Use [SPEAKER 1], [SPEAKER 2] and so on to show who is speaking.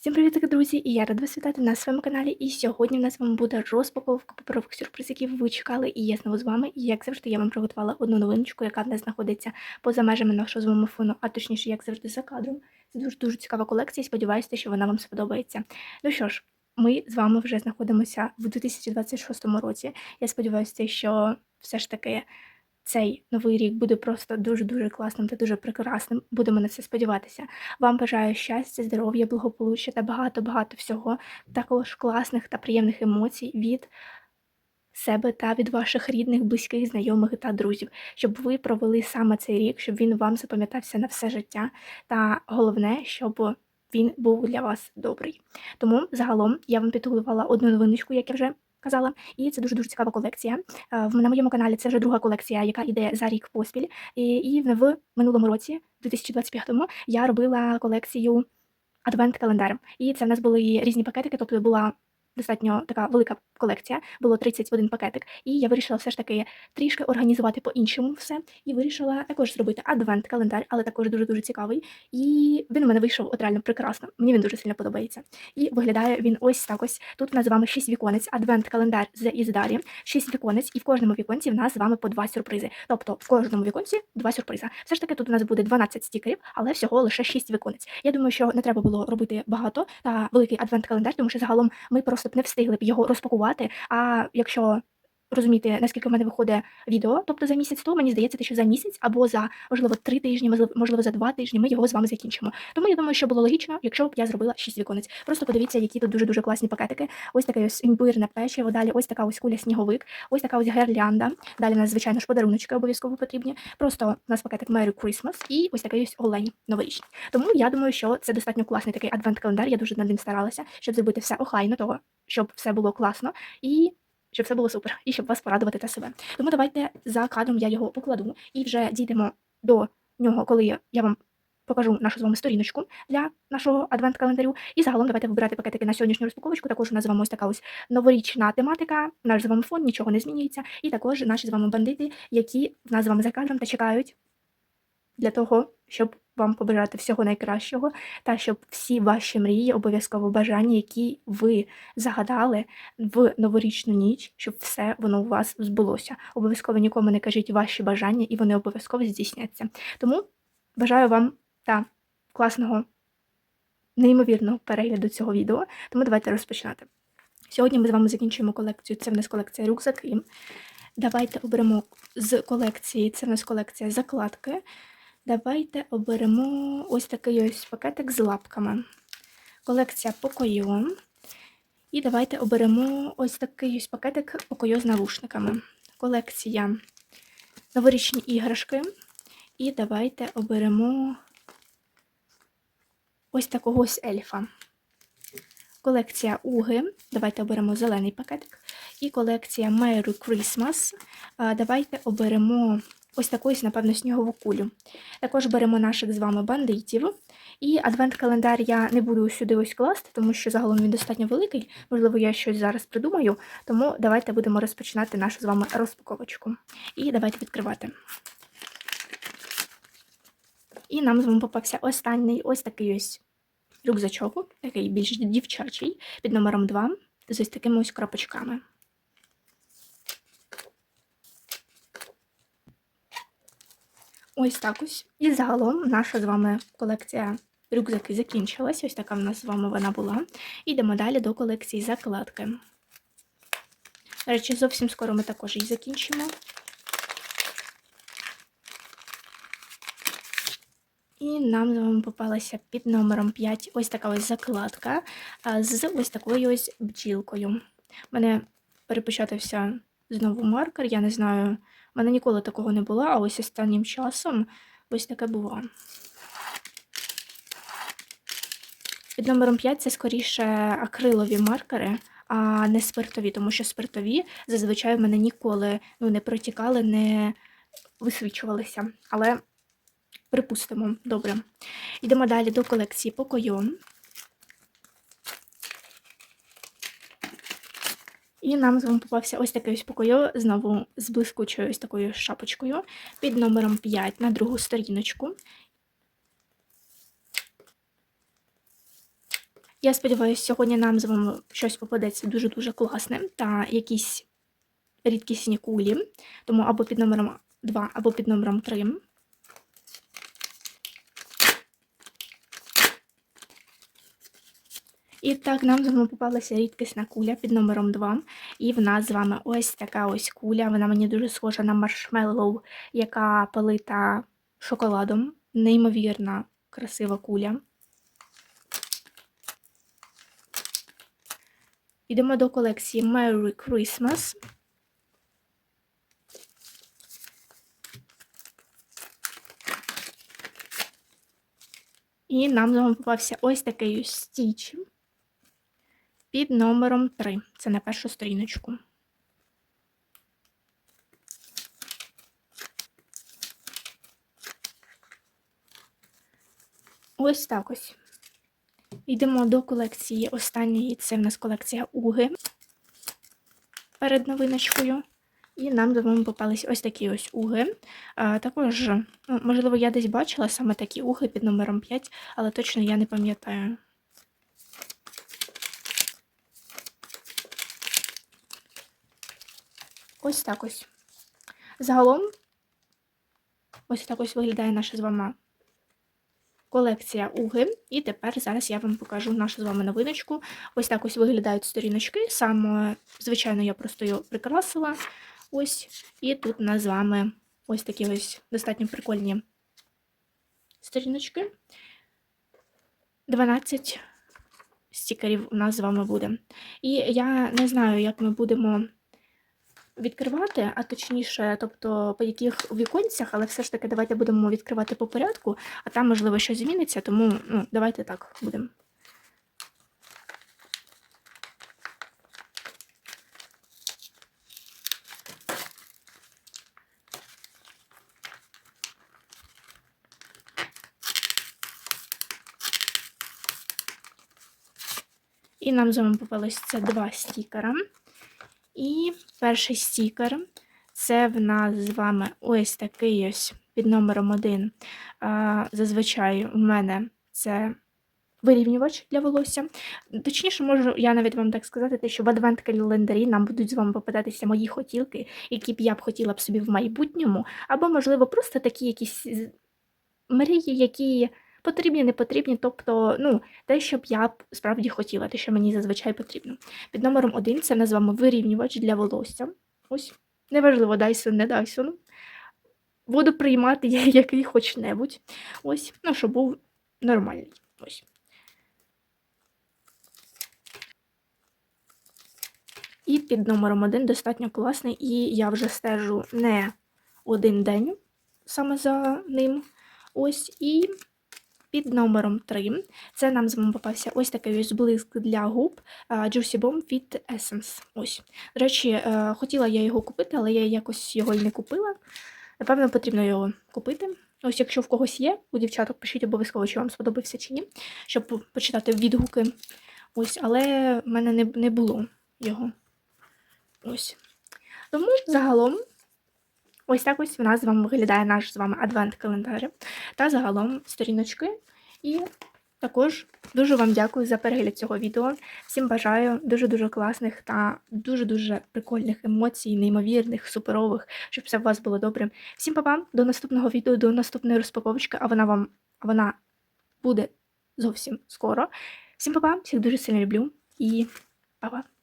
[SPEAKER 1] Всім привіт, друзі! І я рада вас вітати на своєму каналі. І сьогодні в нас з вами буде розпаковка паперових сюрпризів, які ви чекали, і я знову з вами. І як завжди, я вам приготувала одну новиночку, яка в нас знаходиться поза межами нашого з вами фону, а точніше, як завжди, за кадром. Це дуже дуже цікава колекція. Сподіваюся, що вона вам сподобається. Ну що ж, ми з вами вже знаходимося в 2026 році. Я сподіваюся, що все ж таки. Цей новий рік буде просто дуже-дуже класним та дуже прекрасним. Будемо на це сподіватися. Вам бажаю щастя, здоров'я, благополуччя та багато-багато всього, також класних та приємних емоцій від себе та від ваших рідних, близьких, знайомих та друзів, щоб ви провели саме цей рік, щоб він вам запам'ятався на все життя. Та головне, щоб він був для вас добрий. Тому загалом я вам підготувала одну новиночку, як я вже казала, і це дуже дуже цікава колекція. Е, В на моєму каналі це вже друга колекція, яка йде за рік поспіль. І в минулому році, 2025-му, я робила колекцію адвент-календар. І це в нас були різні пакетики, тобто була достатньо така велика колекція, було 31 пакетик. І я вирішила все ж таки трішки організувати по-іншому все. І вирішила також зробити адвент-календар, але також дуже-дуже цікавий. І він у мене вийшов от реально прекрасно. Мені він дуже сильно подобається. І виглядає він ось так ось. Тут у нас з вами 6 віконець, адвент-календар з Іздарі, 6 віконець, і в кожному віконці в нас з вами по 2 сюрпризи. Тобто в кожному віконці 2 сюрпризи. Все ж таки тут у нас буде 12 стікерів, але всього лише 6 віконець. Я думаю, що не треба було робити багато та великий адвент-календар, тому що загалом ми просто б не встигли б його розпакувати. А якщо розуміти, наскільки в мене виходить відео, тобто за місяць, то мені здається, що за місяць або за можливо три тижні, можливо- за два тижні ми його з вами закінчимо. Тому я думаю, що було логічно, якщо б я зробила 6 віконець. Просто подивіться, які тут дуже дуже класні пакетики. Ось таке ось імбирне печиво, далі ось така ось куля сніговик, ось така ось гирлянда. Далі нас, звичайно ж, подаруночки обов'язково потрібні. Просто у нас пакетик Merry Christmas і ось такий ось олень новорічний. Тому я думаю, що це достатньо класний такий адвент-календар. Я дуже над ним старалася, щоб зробити все охайно, того, щоб все було класно і. Щоб все було супер, і щоб вас порадувати та себе. Тому давайте за кадром я його покладу і вже дійдемо до нього, коли я- вам покажу нашу з вами сторіночку для нашого адвент-календарю. І загалом давайте вибирати пакетики на сьогоднішню розпаковочку. Також у нас з вами ось така ось новорічна тематика, наш з вами фон, нічого не змінюється. І також наші з вами бандити, які в нас з вами за кадром та чекають для того, щоб вам побажати всього найкращого, та щоб всі ваші мрії, обов'язково бажання, які ви загадали в новорічну ніч, щоб все воно у вас збулося. Обов'язково нікому не кажіть ваші бажання, і вони обов'язково здійсняться. Тому бажаю вам та класного, неймовірного перегляду цього відео. Тому давайте розпочинати. Сьогодні ми з вами закінчуємо колекцію. Це в нас колекція рюкзаки. Давайте оберемо з колекції, це в нас колекція закладки. Давайте оберемо ось такий ось пакетик з лапками. Колекція покойо. І давайте оберемо ось такий ось пакетик покойо з навушниками. Колекція новорічні іграшки. І давайте оберемо ось такого ось ельфа. Колекція Уги. Давайте оберемо зелений пакетик. І колекція Merry Christmas. Давайте оберемо ось таку, ось, напевно, снігову кулю. Також беремо наших з вами бандитів. І адвент-календар я не буду сюди ось класти, тому що загалом він достатньо великий. Можливо, я щось зараз придумаю. Тому давайте будемо розпочинати нашу з вами розпаковочку. І давайте відкривати. І нам з вами попався останній ось такий ось рюкзачок, такий більш дівчачий, під номером 2, з ось такими ось крапочками. Ось так ось. І загалом наша з вами колекція рюкзаки закінчилась. Ось така в нас з вами вона була. Йдемо далі до колекції закладки. До речі, зовсім скоро ми також її закінчимо. І нам з вами попалася під номером 5 ось така ось закладка з ось такою ось бджілкою. У мене перепечатався знову маркер, я не знаю, в мене ніколи такого не було, а ось останнім часом ось таке було. Під номером 5 це скоріше акрилові маркери, а не спиртові, тому що спиртові зазвичай в мене ніколи ну, не протікали, не висвічувалися. Але припустимо, добре. Йдемо далі до колекції покойо. І нам з вами попався ось такий ось покойо, знову з блискучою ось такою шапочкою, під номером 5 на другу сторіночку. Я сподіваюся, сьогодні нам з вами щось попадеться дуже-дуже класне та якісь рідкісні кулі. Тому або під номером 2, або під номером 3. І так, нам з вами попалася рідкісна куля під номером 2. І в нас з вами ось така ось куля. Вона мені дуже схожа на маршмеллоу, яка полита шоколадом. Неймовірна, красива куля. Йдемо до колекції Merry Christmas. І нам з вами попався ось такий стіч під номером 3. Це на першу сторіночку. Ось так ось. Йдемо до колекції останньої. Це в нас колекція Уги перед новиночкою. І нам до вами попались ось такі ось уги. А, Також, ну, можливо, я десь бачила саме такі уги під номером 5, але точно я не пам'ятаю. Ось так ось. Загалом, ось так ось виглядає наша з вами колекція уги. І тепер зараз я вам покажу нашу з вами новиночку. Ось так ось виглядають сторіночки. Саме, звичайно, я просто її прикрасила. Ось. І тут у нас з вами ось такі ось достатньо прикольні сторіночки. 12 стікерів у нас з вами буде. І я не знаю, як ми будемо відкривати, а точніше, тобто по яких віконцях, але все ж таки давайте будемо відкривати по порядку, а там, можливо, щось зміниться, тому ну, давайте так будемо. І нам з вами попалось це два стікера. І перший стікер це в нас з вами ось такий ось під номером 1. Зазвичай у мене це вирівнювач для волосся. Точніше, можу я навіть вам так сказати, те, що в адвент-календарі нам будуть з вами попадатися мої хотілки, які б я б хотіла б собі в майбутньому, або, можливо, просто такі якісь мрії, які потрібні, не потрібні, тобто, ну, те, що б я справді хотіла, те, що мені зазвичай потрібно. Під номером 1 це з вирівнювач для волосся. Ось, неважливо, Dyson, не Dyson. Буду приймати я який хоч-небудь. Ось, ну, щоб був нормальний. Ось. І під номером 1 достатньо класний, і я вже стежу не один день саме за ним. Ось, і під номером 3 це нам з вами попався ось такий ось блиск для губ Juicy Bomb від Essence. Ось. До речі, е, хотіла я його купити, але я якось його й не купила. Напевно, потрібно його купити. Ось, якщо в когось є, у дівчаток пишіть обов'язково, чи вам сподобався чи ні, щоб почитати відгуки. Ось, Але в мене не, не було його. Ось. Тому загалом. Ось так ось в нас з вами виглядає наш з вами адвент-календар та загалом сторіночки. І також дуже вам дякую за перегляд цього відео. Всім бажаю дуже-дуже класних та дуже-дуже прикольних емоцій, неймовірних, суперових, щоб все у вас було добре. Всім па-па, до наступного відео, до наступної розпаковочки, а вона вам вона буде зовсім скоро. Всім па-па, всіх дуже сильно люблю і па-па!